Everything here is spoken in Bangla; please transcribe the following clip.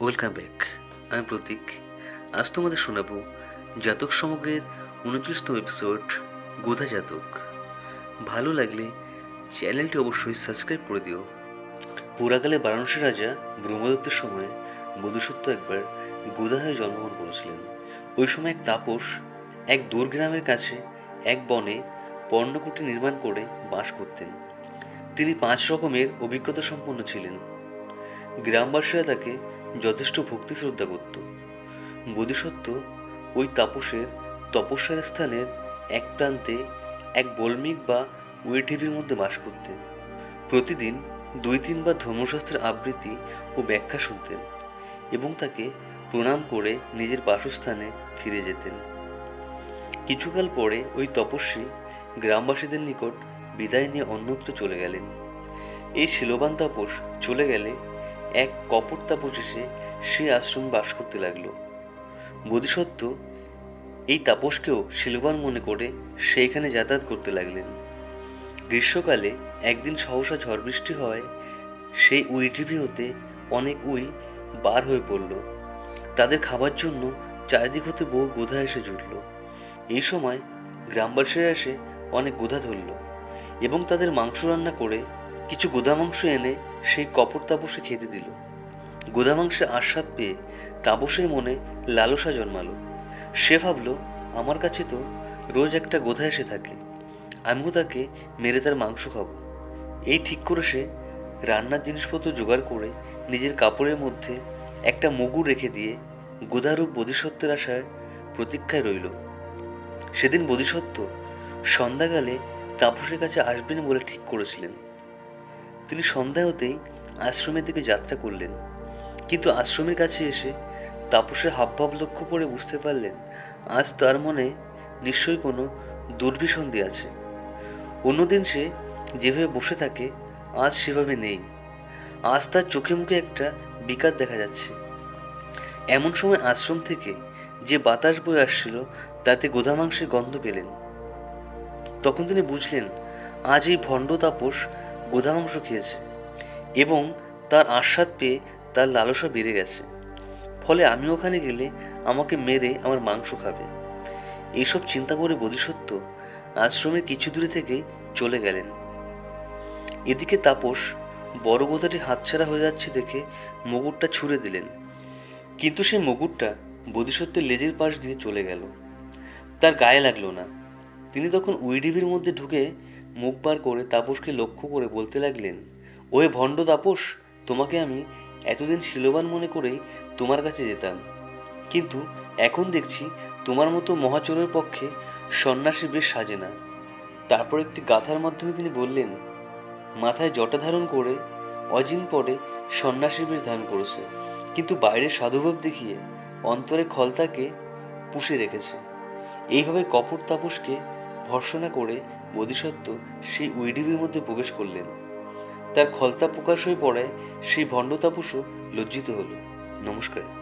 Welcome back. আমি প্রতীক। আজ তোমাদের শোনাবো জাতক সমগ্রের উনত্রিশতম এপিসোড গোধা জাতক। ভালো লাগলে চ্যানেলটি অবশ্যই সাবস্ক্রাইব করে দিও। পুরাকালে বারাণসী রাজা ব্রহ্মদত্তের সময় বধূসত্ব একবার গোধা হয়ে জন্মগ্রহণ করেছিলেন। ওই সময় এক তাপস এক দূর গ্রামের কাছে এক বনে পর্ণকুটি নির্মাণ করে বাস করতেন। তিনি পাঁচ রকমের অভিজ্ঞতা সম্পন্ন ছিলেন। গ্রামবাসীরা তাকে যথেষ্ট ভক্তি শ্রদ্ধা করত। বোধিসত্ত্ব ওই তাপসের, তপস্যার স্থানের এক প্রান্তে এক বল্মিক বা ওয়েটিভির মধ্যে বাস করতেন। প্রতিদিন দুই তিনবার ধর্মশাস্ত্রের আবৃত্তি ও ব্যাখ্যা শুনতেন এবং তাকে প্রণাম করে নিজের বাসস্থানে ফিরে যেতেন। কিছুকাল পরে ওই তপস্বী গ্রামবাসীদের নিকট বিদায় নিয়ে অন্যত্র চলে গেলেন। এই শিলবান তাপস চলে গেলে এক কপট তাপস সে আশ্রমে বাস করতে লাগল। বোধিসত্ত্ব এই তাপসকেও শিলবান মনে করে সেইখানে যাতায়াত করতে লাগলেন। গ্রীষ্মকালে একদিন সহসা ঝড় বৃষ্টি হয়, সেই উইটিভি হতে অনেক উই বার হয়ে পড়ল। তাদের খাবার জন্য চারিদিক হতে বহু গোধা এসে জুটল। এই সময় গ্রামবাসীরা এসে অনেক গোধা ধরল এবং তাদের মাংস রান্না করে কিছু গোদা মাংস এনে সেই কপট তাপসে খেতে দিল। গোদা মাংসের আস্বাদ পেয়ে তাপসের মনে লালসা জন্মালো। সে ভাবলো, আমার কাছে তো রোজ একটা গোধা এসে থাকে। আমিও তাকে মেরে তার মাংস খাব। এই ঠিক করে সে রান্নার জিনিসপত্র জোগাড় করে নিজের কাপড়ের মধ্যে একটা মগুর রেখে দিয়ে গোদারূপ বোধিসত্ত্বের আসার প্রতীক্ষায় রইল। সেদিন বোধিসত্ত্ব সন্ধ্যাকালে তাপসের কাছে আসবেন বলে ঠিক করেছিলেন। তিনি সন্ধ্যা হতেই আশ্রমের দিকে যাত্রা করলেন। কিন্তু আশ্রমের কাছে এসে তাপসের হাবভাব লক্ষ্য করে বুঝতে পারলেন, আজ তার মনে নিশ্চয়ই কোনো দুর্বিসন্ধি আছে। অন্যদিন সে যেভাবে বসে থাকে, আজ সেভাবে নেই। আজ তার চোখে মুখে একটা বিকার দেখা যাচ্ছে। এমন সময় আশ্রম থেকে যে বাতাস বয়ে আসছিল, তাতে গোধা মাংসের গন্ধ পেলেন। তখন তিনি বুঝলেন, আজ এই ভণ্ড তাপস গোধা মাংস খেয়েছে এবং তার আস্বাদ পেয়ে তার লালসা বেড়ে গেছে। ফলে আমি ওখানে গেলে আমাকে মেরে আমার মাংস খাবে। এইসব চিন্তা করে বোধিসত্ত্ব আশ্রমে কিছু দূরে থেকে চলে গেলেন। এদিকে তাপস বড় গোদাটি হাতছাড়া হয়ে যাচ্ছে দেখে মুগুরটা ছুঁড়ে দিলেন। কিন্তু সেই মুগুরটা বোধিসত্ত্বের লেজের পাশ দিয়ে চলে গেল। তার গায়ে লাগল না। তিনি তখন উইডিভির মধ্যে ঢুকে মুখ বার করে তাপসকে লক্ষ্য করে বলতে লাগলেন ওয়ে ভণ্ড তাপস, তোমাকে আমি এতদিন শিলবান মনে করেই তোমার কাছে যেতাম। কিন্তু এখন দেখছি তোমার মতো মহাচোরের পক্ষে সন্ন্যাসী বেশ সাজে না। তারপর একটি গাথার মাধ্যমে তিনি বললেন, মাথায় জটা ধারণ করে অজিন পরে সন্ন্যাসী বেশ ধারণ করেছে, কিন্তু বাইরে সাধুভাব দেখিয়ে অন্তরে খলতাকে পুষে রেখেছে। এইভাবে কপট তাপসকে ভর্সনা করে বোধিসত্ত্ব সেই উইডিবির মধ্যে প্রবেশ করলেন। তার খলতা প্রকাশ হয়ে পড়ায় সেই ভণ্ড লজ্জিত হল। নমস্কার।